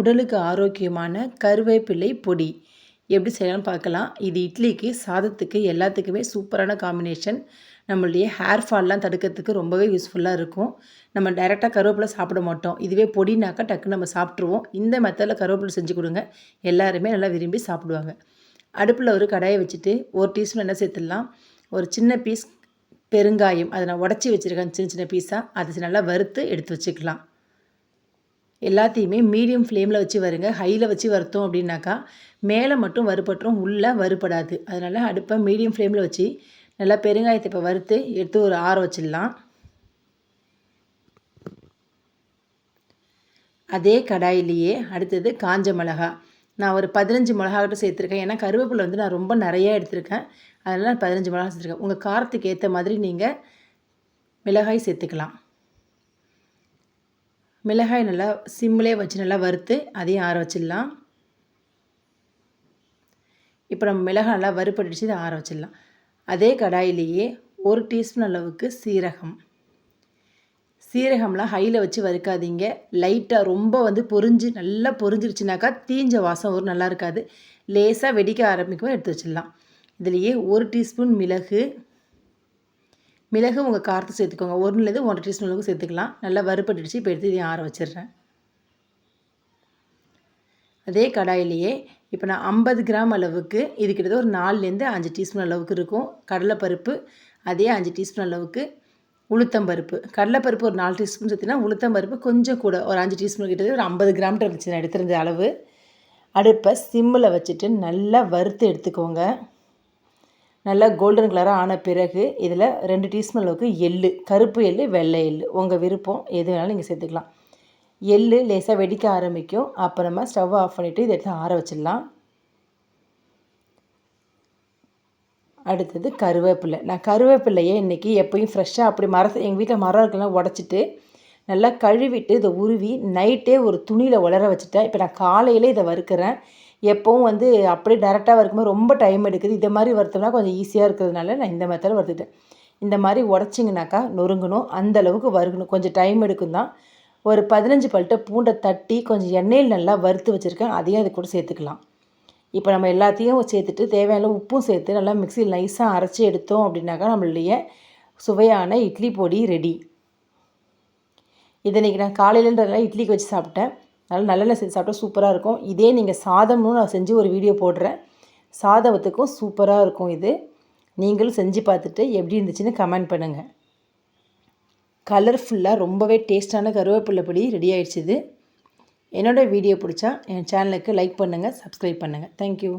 உடலுக்கு ஆரோக்கியமான கருவேப்பிலை பொடி. எப்படி செய்யலாம்னு பார்க்கலாம். இது இட்லிக்கு சாதத்துக்கு எல்லாத்துக்குமே சூப்பரான காம்பினேஷன் நம்மளுடைய ஹேர் ஃபால்லாம் தடுக்கிறதுக்கு ரொம்பவே யூஸ்ஃபுல்லாக இருக்கும். நம்ம டைரெக்டாக கருவேப்பிலை சாப்பிட மாட்டோம். இதுவே பொடினாக்கா டக்குன்னு நம்ம சாப்பிட்ருவோம் இந்த மெத்தடில் கருவேப்பிலை செஞ்சு கொடுங்க. எல்லாருமே நல்லா விரும்பி சாப்பிடுவாங்க. அடுப்பில் ஒரு கடாயை வச்சுட்டு ஒரு டீஸ்பூன் என்ன சேர்த்துடலாம். ஒரு சின்ன பீஸ் பெருங்காயம் அதை நான் உடச்சி வச்சுருக்கேன். சின்ன சின்ன பீஸாக அதை நல்லா வறுத்து எடுத்து வச்சுக்கலாம். எல்லாத்தையுமே மீடியம் ஃப்ளேமில் வச்சு வருங்க. ஹையில் வச்சு வறுத்தோம் அப்படின்னாக்கா மேலே மட்டும் வறுபட்டுரும் உள்ளே வறுபடாது. அதனால் அடுப்பை மீடியம் ஃப்ளேமில் வச்சு நல்லா பெருங்காயத்தை இப்போ வறுத்து எடுத்து ஒரு ஆற வச்சிடலாம். அதே கடாயிலேயே அடுத்தது காஞ்ச மிளகா. நான் ஒரு பதினஞ்சு மிளகாக்கிட்ட சேர்த்துருக்கேன். ஏன்னா கருவேப்பிலை வந்து நான் ரொம்ப நிறையா எடுத்திருக்கேன். அதனால் நான் பதினஞ்சு மிளகா சேர்த்துருக்கேன். உங்கள் காரத்துக்கு ஏற்ற மாதிரி நீங்கள் மிளகாய் சேர்த்துக்கலாம். மிளகாய் நல்லா சிம்மிலே வச்சு நல்லா வறுத்து அதையும் ஆற வச்சிடலாம். இப்போ நம்ம மிளகாய் நல்லா வறுப்படிச்சு இதை ஆற வச்சிடலாம். அதே கடாயிலேயே ஒரு டீஸ்பூன் அளவுக்கு சீரகம். சீரகம்லாம் ஹையில் வச்சு வறுக்காதீங்க. லைட்டாக ரொம்ப வந்து பொறிஞ்சு நல்லா பொறிஞ்சிருச்சுனாக்கா தீஞ்ச வாசம் வரும் நல்லா இருக்காது. லேசாக வெடிக்க ஆரம்பிக்கும் எடுத்து வச்சிடலாம். இதுலேயே ஒரு டீஸ்பூன் மிளகு மிளகு உங்கள் காரத்தை சேர்த்துக்கோங்க. ஒன்றுலேருந்து ஒன்றரை டீஸ்பூன் அளவுக்கு சேர்த்துக்கலாம். நல்லா வறுப்பட்டுடுச்சு இப்போ எடுத்து இதையும் ஆற வச்சிடுறேன். அதே கடாயிலேயே இப்போ நான் ஐம்பது கிராம் அளவுக்கு இது கிட்டத்தட்ட ஒரு நாலுலேருந்து அஞ்சு டீஸ்பூன் அளவுக்கு இருக்கும். கடலைப்பருப்பு அதே அஞ்சு டீஸ்பூன் அளவுக்கு உளுத்தம்பருப்பு. கடலைப்பருப்பு ஒரு நாலு டீஸ்பூன் சேர்த்தினா உளுத்தம்பருப்பு கொஞ்சம் கூட ஒரு அஞ்சு டீஸ்பூன் கிட்டது ஒரு ஐம்பது கிராம்கிட்ட இருந்துச்சு. நான் எடுத்திருந்த அளவு. அடுப்பை சிம்மில் வச்சுட்டு நல்லா வறுத்து எடுத்துக்கோங்க. நல்லா கோல்டன் கலராக ஆன பிறகு இதில் ரெண்டு டீஸ்பூன் அளவுக்கு எள்ளு கருப்பு எள் வெள்ளை எள் உங்கள் விருப்பம் எது வேணாலும் நீங்கள் சேர்த்துக்கலாம். எள் லேசாக வெடிக்க ஆரம்பிக்கும். அப்புறமா ஸ்டவ் ஆஃப் பண்ணிவிட்டு இதை எடுத்து ஆற வச்சிடலாம். அடுத்தது கருவேப்பிலை. நான் கருவேப்பிலையை இன்றைக்கி எப்போயும் ஃப்ரெஷ்ஷாக அப்படி மரத்தை எங்கள் வீட்டில் மரம் இருக்கலாம் உடச்சிட்டு நல்லா கழுவிட்டு இதை உருவி நைட்டே ஒரு துணியில் உலர வச்சுட்டேன். இப்போ நான் காலையிலே இதை வறுக்கிறேன். எப்போவும் வந்து அப்படியே டேரெக்டாக வறுக்கும்போது ரொம்ப டைம் எடுக்குது. இதை மாதிரி வறுத்தோம்னா கொஞ்சம் ஈஸியாக இருக்கிறதுனால நான் இந்த மெத்தடில் வறுத்துட்டேன். இந்த மாதிரி உடச்சிங்கனாக்கா நொறுங்கணும். அந்தளவுக்கு வறுக்கணும். கொஞ்சம் டைம் எடுக்கும் தான். ஒரு பதினஞ்சு பல்ட்ட பூண்டை தட்டி கொஞ்சம் எண்ணெயில் நல்லா வறுத்து வச்சுருக்கேன். அதையும் அது கூட சேர்த்துக்கலாம். இப்போ நம்ம எல்லாத்தையும் சேர்த்துட்டு தேவையான உப்பும் சேர்த்து நல்லா மிக்சியில் நைஸாக அரைச்சி எடுத்தோம் அப்படின்னாக்கா நம்மளுடைய சுவையான இட்லி பொடி ரெடி இதை இன்றைக்கி நான் காலையிலன்றதுனால இட்லிக்கு வச்சு சாப்பிட்டேன். அதனால் நல்லெண்ணெய் செஞ்சு சாப்பிட்டா சூப்பராக இருக்கும். இதே நீங்கள் சாதமும் நான் செஞ்சு ஒரு வீடியோ போடுறேன். சாதத்துக்கும் சூப்பராக இருக்கும் இது. நீங்களும் செஞ்சு பார்த்துட்டு எப்படி இருந்துச்சுன்னு கமெண்ட் பண்ணுங்கள் கலர்ஃபுல்லாக ரொம்பவே டேஸ்ட்டான கருவேப்பிலை பொடி ரெடி ஆகிடுச்சிது என்னோடய வீடியோ பிடிச்சா என் சேனலுக்கு லைக் பண்ணுங்கள் சப்ஸ்கிரைப் பண்ணுங்கள் தேங்க்யூ